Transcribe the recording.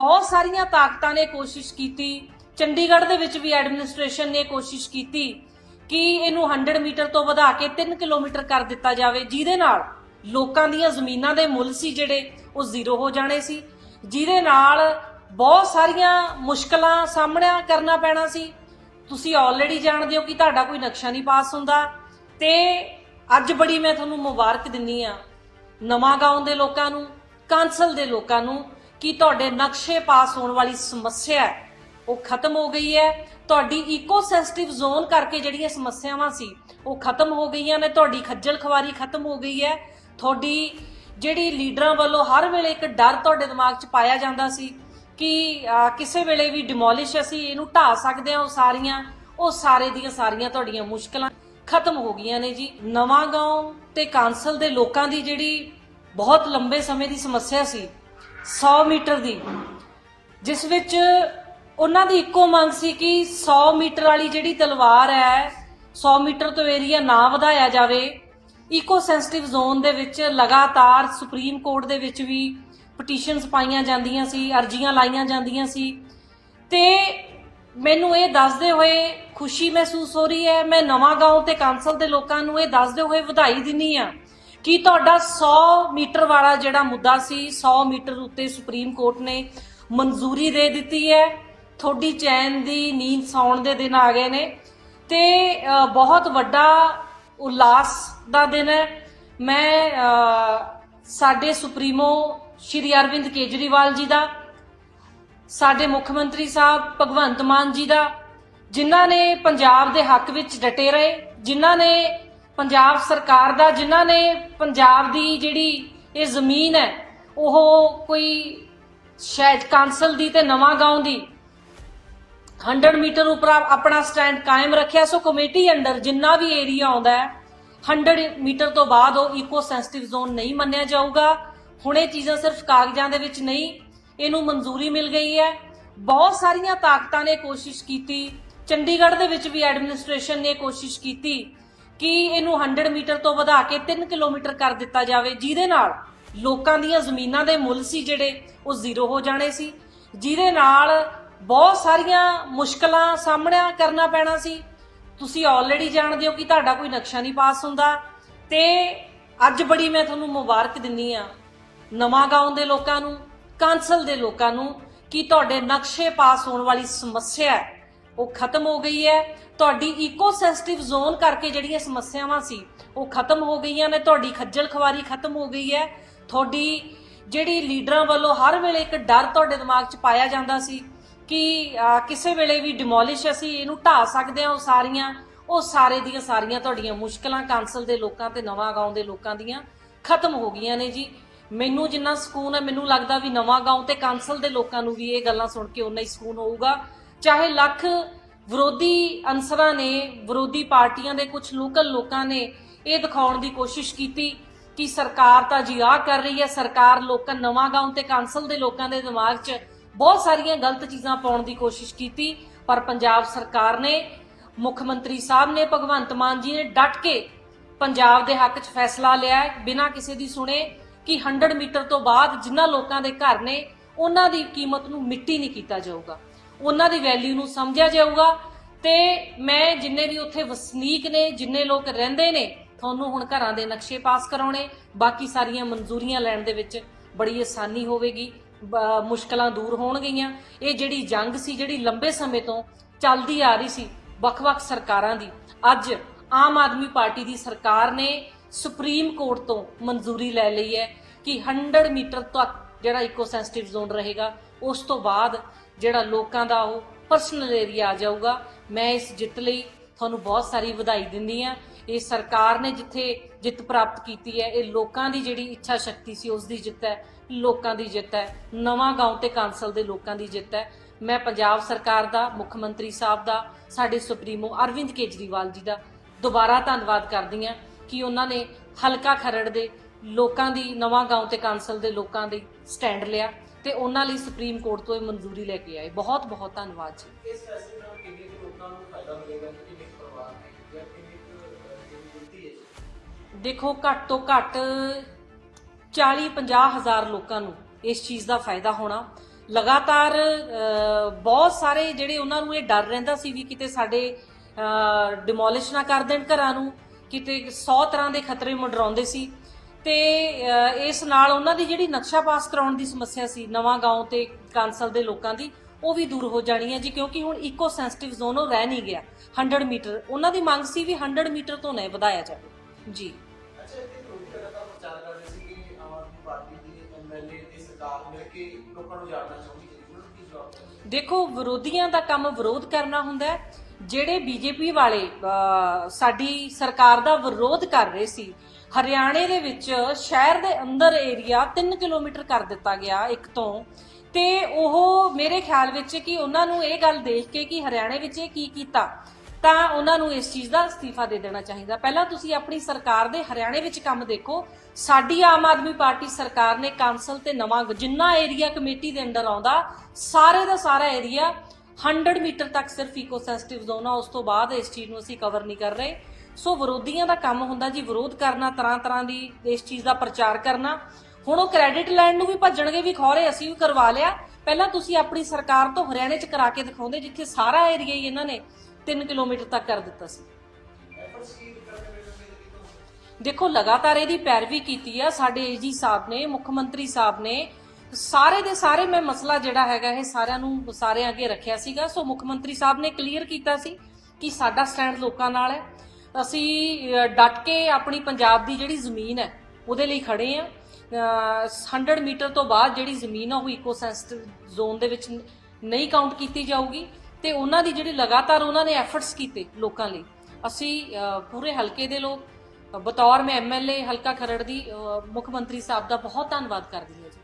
ਬਹੁਤ ਸਾਰੀਆਂ ਤਾਕਤਾਂ ਨੇ ਕੋਸ਼ਿਸ਼ ਕੀਤੀ। ਚੰਡੀਗੜ੍ਹ ਦੇ ਵਿੱਚ ਵੀ ਐਡਮਿਨਿਸਟ੍ਰੇਸ਼ਨ ਨੇ ਕੋਸ਼ਿਸ਼ ਕੀਤੀ ਕਿ ਇਹਨੂੰ 100 ਮੀਟਰ ਤੋਂ ਵਧਾ ਕੇ 3 ਕਿਲੋਮੀਟਰ ਕਰ ਦਿੱਤਾ ਜਾਵੇ, ਜਿਹਦੇ ਨਾਲ ਲੋਕਾਂ ਦੀਆਂ ਜ਼ਮੀਨਾਂ ਦੇ ਮੁੱਲ ਸੀ ਜਿਹੜੇ, ਉਹ ਜ਼ੀਰੋ ਹੋ ਜਾਣੇ ਸੀ। ਜਿਹਦੇ ਨਾਲ ਬਹੁਤ ਸਾਰੀਆਂ ਮੁਸ਼ਕਲਾਂ ਸਾਹਮਣਾ ਕਰਨਾ ਪੈਣਾ ਸੀ। ਤੁਸੀਂ ਆਲਰੇਡੀ ਜਾਣਦੇ ਹੋ ਕਿ ਤੁਹਾਡਾ ਕੋਈ ਨਕਸ਼ਾ ਨਹੀਂ ਪਾਸ ਹੁੰਦਾ। ਤੇ ਅੱਜ ਬੜੀ ਮੈਂ ਤੁਹਾਨੂੰ ਮੁਬਾਰਕ ਦਿੰਨੀ ਆ। ਨਵਾਂ ਗਾਉਂ ਦੇ ਲੋਕਾਂ ਨੂੰ, ਕਾਂਸਲ ਦੇ ਲੋਕਾਂ ਨੂੰ ਕਿ ਤੁਹਾਡੇ ਨਕਸ਼ੇ ਪਾਸ ਹੋਣ ਵਾਲੀ ਸਮੱਸਿਆ ਹੈ? ਉਹ ਖਤਮ ਹੋ ਗਈ ਹੈ। ਤੁਹਾਡੀ ਈਕੋ ਸੈਂਸਿਟਿਵ ਜ਼ੋਨ ਕਰਕੇ ਜਿਹੜੀਆਂ ਸਮੱਸਿਆਵਾਂ ਸੀ, ਉਹ ਖਤਮ ਹੋ ਗਈਆਂ ਨੇ। ਤੁਹਾਡੀ ਖੱਜਲ ਖਵਾਰੀ ਖਤਮ ਹੋ ਗਈ ਹੈ। ਤੁਹਾਡੀ ਜਿਹੜੀ ਲੀਡਰਾਂ ਵੱਲੋਂ ਹਰ ਵੇਲੇ ਇੱਕ ਡਰ ਤੁਹਾਡੇ ਦਿਮਾਗ 'ਚ ਪਾਇਆ ਜਾਂਦਾ ਸੀ ਕਿ ਕਿਸੇ ਵੇਲੇ ਵੀ ਡਿਮੋਲਿਸ਼ ਅਸੀਂ ਇਹਨੂੰ ਢਾ ਸਕਦੇ ਹਾਂ, ਉਹ ਸਾਰੀਆਂ, ਉਹ ਸਾਰੇ ਦੀਆਂ ਸਾਰੀਆਂ ਤੁਹਾਡੀਆਂ ਮੁਸ਼ਕਲਾਂ ਖਤਮ ਹੋ ਗਈਆਂ ਨੇ ਜੀ। ਨਵਾਂ ਗਾਉਂ ਤੇ ਕਾਂਸਲ ਦੇ ਲੋਕਾਂ ਦੀ ਜਿਹੜੀ ਬਹੁਤ ਲੰਬੇ ਸਮੇਂ ਦੀ ਸਮੱਸਿਆ ਸੀ 100 ਮੀਟਰ ਦੀ, ਜਿਸ ਵਿੱਚ ਉਹਨਾਂ ਦੀ ਇੱਕੋ ਮੰਗ ਸੀ ਕਿ 100 ਮੀਟਰ ਵਾਲੀ ਜਿਹੜੀ ਤਲਵਾਰ ਹੈ 100 ਮੀਟਰ ਤੋਂ ਏਰੀਆ ਨਾ ਵਧਾਇਆ ਜਾਵੇ। ਈਕੋ ਸੈਂਸਿਟਿਵ ਜ਼ੋਨ ਦੇ ਵਿੱਚ ਲਗਾਤਾਰ ਸੁਪਰੀਮ ਕੋਰਟ ਦੇ ਵਿੱਚ ਵੀ ਪਟੀਸ਼ਨਸ ਪਾਈਆਂ ਜਾਂਦੀਆਂ ਸੀ, ਅਰਜ਼ੀਆਂ ਲਾਈਆਂ ਜਾਂਦੀਆਂ ਸੀ। ਤੇ ਮੈਨੂੰ ਇਹ ਦੱਸਦੇ ਹੋਏ ਖੁਸ਼ੀ ਮਹਿਸੂਸ ਹੋ ਰਹੀ ਹੈ, ਮੈਂ ਨਵਾਂ ਗਾਉਂ ਤੇ ਕਾਂਸਲ ਦੇ ਲੋਕਾਂ ਨੂੰ ਇਹ ਦੱਸਦੇ ਹੋਏ ਵਧਾਈ ਦਿੰਨੀ ਆ ਕਿ ਤੁਹਾਡਾ 100 ਮੀਟਰ ਵਾਲਾ ਜਿਹੜਾ ਮੁੱਦਾ ਸੀ 100 ਮੀਟਰ ਉੱਤੇ ਸੁਪਰੀਮ ਕੋਰਟ ਨੇ ਮਨਜ਼ੂਰੀ ਦੇ ਦਿੱਤੀ ਹੈ, ਤੁਹਾਡੀ ਚੈਨ ਦੀ ਨੀਂਦ ਸੌਣ ਦੇ ਦਿਨ ਆ ਗਏ ਨੇ ਤੇ ਬਹੁਤ ਵੱਡਾ ਉਲਾਸ ਦਾ ਦਿਨ ਹੈ। ਮੈਂ ਸਾਡੇ ਸੁਪਰੀਮੋ ਸ਼੍ਰੀ ਅਰਵਿੰਦ ਕੇਜਰੀਵਾਲ ਜੀ ਦਾ, ਸਾਡੇ ਮੁੱਖ ਮੰਤਰੀ ਸਾਹਿਬ ਭਗਵੰਤ ਮਾਨ ਜੀ ਦਾ, ਜਿਨ੍ਹਾਂ ਨੇ ਪੰਜਾਬ ਦੇ ਹੱਕ ਵਿੱਚ ਡਟੇ ਰਹੇ, ਜਿਨ੍ਹਾਂ ਨੇ ਪੰਜਾਬ ਸਰਕਾਰ ਦਾ, ਜਿਨ੍ਹਾਂ ਨੇ ਪੰਜਾਬ ਦੀ ਜਿਹੜੀ ਇਹ ਜ਼ਮੀਨ ਹੈ, ਉਹ ਕੋਈ ਸ਼ਾਇਦ ਕਾਂਸਲ ਦੀ ਤੇ ਨਵਾਂ ਗਾਉਂ ਦੀ 100 ਮੀਟਰ ਉੱਪਰ ਆਪਣਾ ਸਟੈਂਡ ਕਾਇਮ ਰੱਖਿਆ। ਸੋ ਕਮੇਟੀ ਅੰਡਰ ਜਿੰਨਾ ਵੀ ਏਰੀਆ ਆਉਂਦਾ ਹੈ 100 ਮੀਟਰ ਤੋਂ ਬਾਅਦ ਉਹ ਈਕੋ ਸੈਂਸਿਟਿਵ ਜ਼ੋਨ ਨਹੀਂ ਮੰਨਿਆ ਜਾਊਗਾ। ਹੁਣ ਇਹ ਚੀਜ਼ਾਂ ਸਿਰਫ ਕਾਗਜ਼ਾਂ ਦੇ ਵਿੱਚ ਨਹੀਂ, ਇਹਨੂੰ ਮਨਜ਼ੂਰੀ ਮਿਲ ਗਈ ਹੈ। ਬਹੁਤ ਸਾਰੀਆਂ ਤਾਕਤਾਂ ਨੇ ਕੋਸ਼ਿਸ਼ ਕੀਤੀ। ਚੰਡੀਗੜ੍ਹ ਦੇ ਵਿੱਚ ਵੀ ਐਡਮਿਨਿਸਟ੍ਰੇਸ਼ਨ ਨੇ ਕੋਸ਼ਿਸ਼ ਕੀਤੀ। ਕਿ ਇਹਨੂੰ 100 ਮੀਟਰ ਤੋਂ ਵਧਾ ਕੇ 3 ਕਿਲੋਮੀਟਰ ਕਰ ਦਿੱਤਾ ਜਾਵੇ, ਜਿਹਦੇ ਨਾਲ ਲੋਕਾਂ ਦੀਆਂ ਜ਼ਮੀਨਾਂ ਦੇ ਮੁੱਲ ਸੀ ਜਿਹੜੇ, ਉਹ ਜ਼ੀਰੋ ਹੋ ਜਾਣੇ ਸੀ। ਜਿਹਦੇ ਨਾਲ ਬਹੁਤ ਸਾਰੀਆਂ ਮੁਸ਼ਕਲਾਂ ਸਾਹਮਣਾ ਕਰਨਾ ਪੈਣਾ ਸੀ। ਤੁਸੀਂ ਆਲਰੇਡੀ ਜਾਣਦੇ ਹੋ ਕਿ ਤੁਹਾਡਾ ਕੋਈ ਨਕਸ਼ਾ ਨਹੀਂ ਪਾਸ ਹੁੰਦਾ। ਤੇ ਅੱਜ ਬੜੀ ਮੈਂ ਤੁਹਾਨੂੰ ਮੁਬਾਰਕ ਦਿੰਨੀ ਆ, ਨਵਾਂ ਗਾਉਂ ਦੇ ਲੋਕਾਂ ਨੂੰ, ਕਾਂਸਲ ਦੇ ਲੋਕਾਂ ਨੂੰ, ਕਿ ਤੁਹਾਡੇ ਨਕਸ਼ੇ ਪਾਸ ਹੋਣ ਵਾਲੀ ਸਮੱਸਿਆ ਹੈ। ਉਹ ਖਤਮ ਹੋ ਗਈ ਹੈ। ਤੁਹਾਡੀ ਈਕੋ ਸੈਂਸਿਟਿਵ ਜ਼ੋਨ ਕਰਕੇ ਜਿਹੜੀਆਂ ਸਮੱਸਿਆਵਾਂ ਸੀ, ਉਹ ਖਤਮ ਹੋ ਗਈਆਂ ਨੇ। ਤੁਹਾਡੀ ਖੱਜਲ ਖਵਾਰੀ ਖਤਮ ਹੋ ਗਈ ਹੈ। ਤੁਹਾਡੀ ਜਿਹੜੀ ਲੀਡਰਾਂ ਵੱਲੋਂ ਹਰ ਵੇਲੇ ਇੱਕ ਡਰ ਤੁਹਾਡੇ ਦਿਮਾਗ 'ਚ ਪਾਇਆ ਜਾਂਦਾ ਸੀ ਕਿ ਕਿਸੇ ਵੇਲੇ ਵੀ ਡਿਮੋਲਿਸ਼ ਅਸੀਂ ਇਹਨੂੰ ਢਾ ਸਕਦੇ ਹਾਂ ਉਹ ਸਾਰੀਆਂ। ਉਹ ਸਾਰੇ ਦੀਆਂ ਸਾਰੀਆਂ ਤੁਹਾਡੀਆਂ ਮੁਸ਼ਕਲਾਂ ਕਾਂਸਲ ਦੇ ਲੋਕਾਂ ਤੇ ਨਵਾਂ ਗਾਉਂ ਦੇ ਲੋਕਾਂ ਦੀਆਂ ਖਤਮ ਹੋ ਗਈਆਂ ਨੇ ਜੀ। ਮੈਨੂੰ ਜਿੰਨਾ ਸਕੂਨ ਹੈ, ਮੈਨੂੰ ਲੱਗਦਾ ਵੀ ਨਵਾਂ ਗਾਉਂ ਤੇ ਕਾਂਸਲ ਦੇ ਲੋਕਾਂ ਨੂੰ ਵੀ ਇਹ ਗੱਲਾਂ ਸੁਣ ਕੇ ਉਨਾ ਹੀ ਸਕੂਨ ਹੋਊਗਾ। ਚਾਹੇ ਲੱਖ ਵਿਰੋਧੀ ਅਨਸਰਾਂ ਨੇ, ਵਿਰੋਧੀ ਪਾਰਟੀਆਂ ਦੇ ਕੁਝ ਲੋਕਲ ਲੋਕਾਂ ਨੇ ਇਹ ਦਿਖਾਉਣ ਦੀ ਕੋਸ਼ਿਸ਼ ਕੀਤੀ ਕਿ ਸਰਕਾਰ ਤਾਂ ਜੀ ਆਹ ਕਰ ਰਹੀ ਹੈ, ਸਰਕਾਰ ਲੋਕਾਂ ਨਵਾਂ ਗਾਉਂ ਤੇ ਕਾਂਸਲ ਦੇ ਲੋਕਾਂ ਦੇ ਦਿਮਾਗ 'ਚ ਬਹੁਤ ਸਾਰੀਆਂ ਗਲਤ ਚੀਜ਼ਾਂ ਪਾਉਣ ਦੀ ਕੋਸ਼ਿਸ਼ ਕੀਤੀ, ਪਰ ਪੰਜਾਬ ਸਰਕਾਰ ਨੇ, ਮੁੱਖ ਮੰਤਰੀ ਸਾਹਿਬ ਨੇ, ਭਗਵੰਤ ਮਾਨ ਜੀ ਨੇ ਡਟ ਕੇ ਪੰਜਾਬ ਦੇ ਹੱਕ 'ਚ ਫੈਸਲਾ ਲਿਆ ਹੈ, ਬਿਨਾਂ ਕਿਸੇ ਦੀ ਸੁਣੇ ਕਿ 100 ਮੀਟਰ ਤੋਂ ਬਾਅਦ ਜਿਨ੍ਹਾਂ ਲੋਕਾਂ ਦੇ ਘਰ ਨੇ, ਉਹਨਾਂ ਦੀ ਕੀਮਤ ਨੂੰ ਮਿੱਟੀ ਨਹੀਂ ਕੀਤਾ ਜਾਊਗਾ। ਉਹਨਾਂ ਦੀ ਵੈਲਿਊ ਨੂੰ ਸਮਝਿਆ ਜਾਊਗਾ। ਤੇ ਮੈਂ ਜਿੰਨੇ ਵੀ ਉੱਥੇ ਵਸਨੀਕ ਨੇ, ਜਿੰਨੇ ਲੋਕ ਰਹਿੰਦੇ ਨੇ, ਤੁਹਾਨੂੰ ਹੁਣ ਘਰਾਂ ਦੇ ਨਕਸ਼ੇ ਪਾਸ ਕਰਾਉਣੇ, ਬਾਕੀ ਸਾਰੀਆਂ ਮਨਜ਼ੂਰੀਆਂ ਲੈਣ ਦੇ ਵਿੱਚ ਬੜੀ ਆਸਾਨੀ ਹੋਵੇਗੀ ਮੁਸ਼ਕਲਾਂ ਦੂਰ ਹੋਣਗੀਆਂ। ਇਹ ਜਿਹੜੀ ਜੰਗ ਸੀ, ਜਿਹੜੀ ਲੰਬੇ ਸਮੇਂ ਤੋਂ ਚੱਲਦੀ ਆ ਰਹੀ ਸੀ, ਵੱਖ-ਵੱਖ ਸਰਕਾਰਾਂ ਦੀ, ਅੱਜ ਆਮ ਆਦਮੀ ਪਾਰਟੀ ਦੀ ਸਰਕਾਰ ਨੇ ਸੁਪਰੀਮ ਕੋਰਟ ਤੋਂ ਮਨਜ਼ੂਰੀ ਲੈ ਲਈ ਹੈ ਕਿ 100 ਮੀਟਰ ਤੱਕ ਜਿਹੜਾ ਇਕੋ ਸੈਂਸਿਟਿਵ ਜ਼ੋਨ ਰਹੇਗਾ, ਉਸ ਤੋਂ ਬਾਅਦ ਜਿਹੜਾ ਲੋਕਾਂ ਦਾ ਉਹ ਪਰਸਨਲ ਏਰੀਆ ਆ ਜਾਊਗਾ, ਮੈਂ ਇਸ ਜਿੱਤ ਲਈ ਤੁਹਾਨੂੰ ਬਹੁਤ ਸਾਰੀ ਵਧਾਈ ਦਿੰਦੀ ਆ ਇਹ ਸਰਕਾਰ ਨੇ ਜਿੱਥੇ ਜਿੱਤ ਪ੍ਰਾਪਤ ਕੀਤੀ ਹੈ, ਇਹ ਲੋਕਾਂ ਦੀ ਜਿਹੜੀ ਇੱਛਾ ਸ਼ਕਤੀ ਸੀ ਉਸ ਦੀ ਜਿੱਤ ਹੈ, ਲੋਕਾਂ ਦੀ ਜਿੱਤ ਹੈ। ਨਵਾਂ ਗਾਉਂ ਤੇ ਕਾਂਸਲ ਦੇ ਲੋਕਾਂ ਦੀ ਜਿੱਤ ਹੈ। ਮੈਂ ਪੰਜਾਬ ਸਰਕਾਰ ਦਾ, ਮੁੱਖ ਮੰਤਰੀ ਸਾਹਿਬ ਦਾ, ਸਾਡੇ ਸੁਪਰੀਮੋ ਅਰਵਿੰਦ ਕੇਜਰੀਵਾਲ ਜੀ ਦਾ ਦੁਬਾਰਾ ਧੰਨਵਾਦ ਕਰਦੀ ਹਾਂ ਕਿ ਉਹਨਾਂ ਨੇ ਹਲਕਾ ਖਰੜ ਦੇ ਲੋਕਾਂ ਦੀ, ਨਵਾਂ ਗਾਉਂ ਤੇ ਕਾਂਸਲ ਦੇ ਲੋਕਾਂ ਦੀ ਸਟੈਂਡ ਲਿਆ। ਤੇ ਉਹਨਾਂ ਲਈ ਸੁਪਰੀਮ ਕੋਰਟ ਤੋਂ ਇਹ ਮਨਜ਼ੂਰੀ ਲੈ ਕੇ ਆਏ। ਬਹੁਤ ਬਹੁਤ ਧੰਨਵਾਦ ਜੀ। ਇਸ ਫੈਸਲੇ ਨਾਲ ਕਿੰਨੇ ਕੁ ਲੋਕਾਂ ਨੂੰ ਫਾਇਦਾ ਮਿਲੇਗਾ ਤੇ ਕਿੰਨੇ ਕੁ ਪਰਿਵਾਰ ਨੇ ਜਾਂ ਕਿੰਨੇ ਕੁ ਅਹ, ਜਿਹੜੀ ਗਿਣਤੀ ਹੈ ਜੀ? ਦੇਖੋ ਘੱਟ ਤੋਂ ਘੱਟ 40 50 ਹਜ਼ਾਰ ਲੋਕਾਂ ਨੂੰ ਇਸ ਚੀਜ਼ ਦਾ ਫਾਇਦਾ ਹੋਣਾ। ਲਗਾਤਾਰ ਬਹੁਤ ਸਾਰੇ ਜਿਹੜੇ ਉਹਨਾਂ ਨੂੰ ਇਹ ਡਰ ਰਹਿੰਦਾ ਸੀ ਵੀ ਕਿਤੇ ਸਾਡੇ ਡਿਮੋਲਿਸ਼ ਨਾ ਕਰ ਦੇਣ ਘਰਾਂ ਨੂੰ ਕਿਤੇ 100 ਤਰ੍ਹਾਂ ਦੇ ਖਤਰੇ ਮੰਡਰਾਉਂਦੇ ਸੀ। ਤੇ ਇਸ ਨਾਲ ਉਹਨਾਂ ਦੀ ਜਿਹੜੀ ਨਕਸ਼ਾ ਪਾਸ ਕਰਾਉਣ ਦੀ ਸਮੱਸਿਆ ਸੀ ਨਵਾਂ ਗਾਉਂ ਤੇ ਕਾਂਸਲ ਦੇ ਲੋਕਾਂ ਦੀ ਉਹ ਵੀ ਦੂਰ ਹੋ ਜਾਣੀ ਹੈ ਜੀ ਕਿਉਂਕਿ ਹੁਣ ਇਕੋ ਸੈਂਸਿਟਿਵ ਜ਼ੋਨ ਉਹ ਰਹਿ ਨਹੀਂ ਗਿਆ 100 ਮੀਟਰ। ਉਹਨਾਂ ਦੀ ਮੰਗ ਸੀ ਵੀ 100 ਮੀਟਰ ਤੋਂ ਨਾ ਵਧਾਇਆ ਜਾਵੇ। ਜੀ। ਦੇਖੋ ਵਿਰੋਧੀਆਂ ਦਾ ਕੰਮ ਵਿਰੋਧ ਕਰਨਾ ਹੁੰਦਾ ਹੈ। ਜਿਹੜੇ ਬੀਜੇਪੀ ਵਾਲੇ ਸਾਡੀ ਸਰਕਾਰ ਦਾ ਵਿਰੋਧ ਕਰ ਰਹੇ ਸੀ ਹਰਿਆਣੇ ਦੇ ਵਿੱਚ ਸ਼ਹਿਰ ਦੇ ਅੰਦਰ ਏਰੀਆ 3 ਕਿਲੋਮੀਟਰ ਕਰ ਦਿੱਤਾ ਗਿਆ ਇੱਕ ਤੋਂ। ਤੇ ਉਹ ਮੇਰੇ ਖਿਆਲ ਵਿੱਚ ਕਿ ਉਹਨਾਂ ਨੂੰ ਇਹ ਗੱਲ ਦੇਖ ਕੇ ਕਿ ਹਰਿਆਣੇ ਵਿੱਚ ਇਹ ਕੀ ਕੀਤਾ, ਤਾਂ ਉਹਨਾਂ ਨੂੰ ਇਸ ਚੀਜ਼ ਦਾ ਅਸਤੀਫਾ ਦੇ ਦੇਣਾ ਚਾਹੀਦਾ। ਪਹਿਲਾਂ ਤੁਸੀਂ ਆਪਣੀ ਸਰਕਾਰ ਦੇ ਹਰਿਆਣੇ ਵਿੱਚ ਕੰਮ ਦੇਖੋ। ਸਾਡੀ ਆਮ ਆਦਮੀ ਪਾਰਟੀ ਸਰਕਾਰ ਨੇ ਕਾਉਂਸਲ ਤੇ ਨਵਾਂ ਜਿੰਨਾ ਏਰੀਆ ਕਮੇਟੀ ਦੇ ਅੰਡਰ ਆਉਂਦਾ, ਸਾਰੇ ਦਾ ਸਾਰਾ ਏਰੀਆ 100 ਮੀਟਰ ਤੱਕ ਸਿਰਫ ਇਕੋ ਸੈਂਸਿਟਿਵ ਜ਼ੋਨ ਆ। ਉਸ ਤੋਂ ਬਾਅਦ ਇਸ ਚੀਜ਼ ਨੂੰ ਅਸੀਂ ਕਵਰ ਨਹੀਂ ਕਰ ਰਹੇ। ਸੋ ਵਿਰੋਧੀਆਂ ਦਾ ਕੰਮ ਹੁੰਦਾ ਜੀ ਵਿਰੋਧ ਕਰਨਾ, ਤਰ੍ਹਾਂ ਤਰ੍ਹਾਂ ਦੀ ਇਸ ਚੀਜ਼ ਦਾ ਪ੍ਰਚਾਰ ਕਰਨਾ। ਹੁਣ ਉਹ ਕ੍ਰੈਡਿਟ ਲੈਣ ਨੂੰ ਵੀ ਭੱਜਣਗੇ, ਵੀ ਖੌਰੇ ਅਸੀਂ ਵੀ ਕਰਵਾ ਲਿਆ। ਪਹਿਲਾਂ ਤੁਸੀਂ ਆਪਣੀ ਸਰਕਾਰ ਤੋਂ ਹਰਿਆਣੇ 'ਚ ਕਰਾ ਕੇ ਦਿਖਾਉਂਦੇ, ਜਿੱਥੇ ਸਾਰਾ ਏਰੀਆ ਹੀ ਇਹਨਾਂ ਨੇ 3 ਕਿਲੋਮੀਟਰ ਤੱਕ ਕਰ ਦਿੱਤਾ ਸੀ। ਦੇਖੋ, ਲਗਾਤਾਰ ਇਹਦੀ ਪੈਰਵੀ ਕੀਤੀ ਆ, ਸਾਡੇ ਏਜੀ ਸਾਹਿਬ ਨੇ, ਮੁੱਖ ਮੰਤਰੀ ਸਾਹਿਬ ਨੇ। ਸਾਰੇ ਦੇ ਸਾਰੇ ਮੈਂ ਮਸਲਾ ਜਿਹੜਾ ਹੈਗਾ, ਇਹ ਸਾਰਿਆਂ ਨੂੰ, ਸਾਰਿਆਂ ਅੱਗੇ ਰੱਖਿਆ ਸੀਗਾ। ਸੋ ਮੁੱਖ ਮੰਤਰੀ ਸਾਹਿਬ ਨੇ ਕਲੀਅਰ ਕੀਤਾ ਸੀ ਕਿ ਸਾਡਾ ਸਟੈਂਡ ਲੋਕਾਂ ਨਾਲ ਹੈ। ਅਸੀਂ ਅਹ, ਡਟ ਕੇ ਆਪਣੀ ਪੰਜਾਬ ਦੀ ਜਿਹੜੀ ਜ਼ਮੀਨ ਹੈ ਉਹਦੇ ਲਈ ਖੜੇ ਆ 100 ਮੀਟਰ ਤੋਂ ਬਾਅਦ ਜਿਹੜੀ ਜ਼ਮੀਨ ਆ ਉਹ ਇਕੋ ਸੈਂਸਿਟਿਵ ਜ਼ੋਨ ਦੇ ਵਿੱਚ ਨਹੀਂ ਕਾਊਂਟ ਕੀਤੀ ਜਾਊਗੀ ਤੇ ਉਹਨਾਂ ਦੀ ਜਿਹੜੀ ਲਗਾਤਾਰ ਉਹਨਾਂ ਨੇ ਐਫਰਟਸ ਕੀਤੇ ਲੋਕਾਂ ਲਈ। ਅਸੀਂ ਪੂਰੇ ਹਲਕੇ ਦੇ ਲੋਕ ਬਤੌਰ ਮੈਂ ਐਮਐਲਏ ਹਲਕਾ ਖਰੜ ਦੀ ਮੁੱਖ ਮੰਤਰੀ ਸਾਹਿਬ ਦਾ ਬਹੁਤ ਧੰਨਵਾਦ ਕਰਦੀ ਹਾਂ ਜੀ।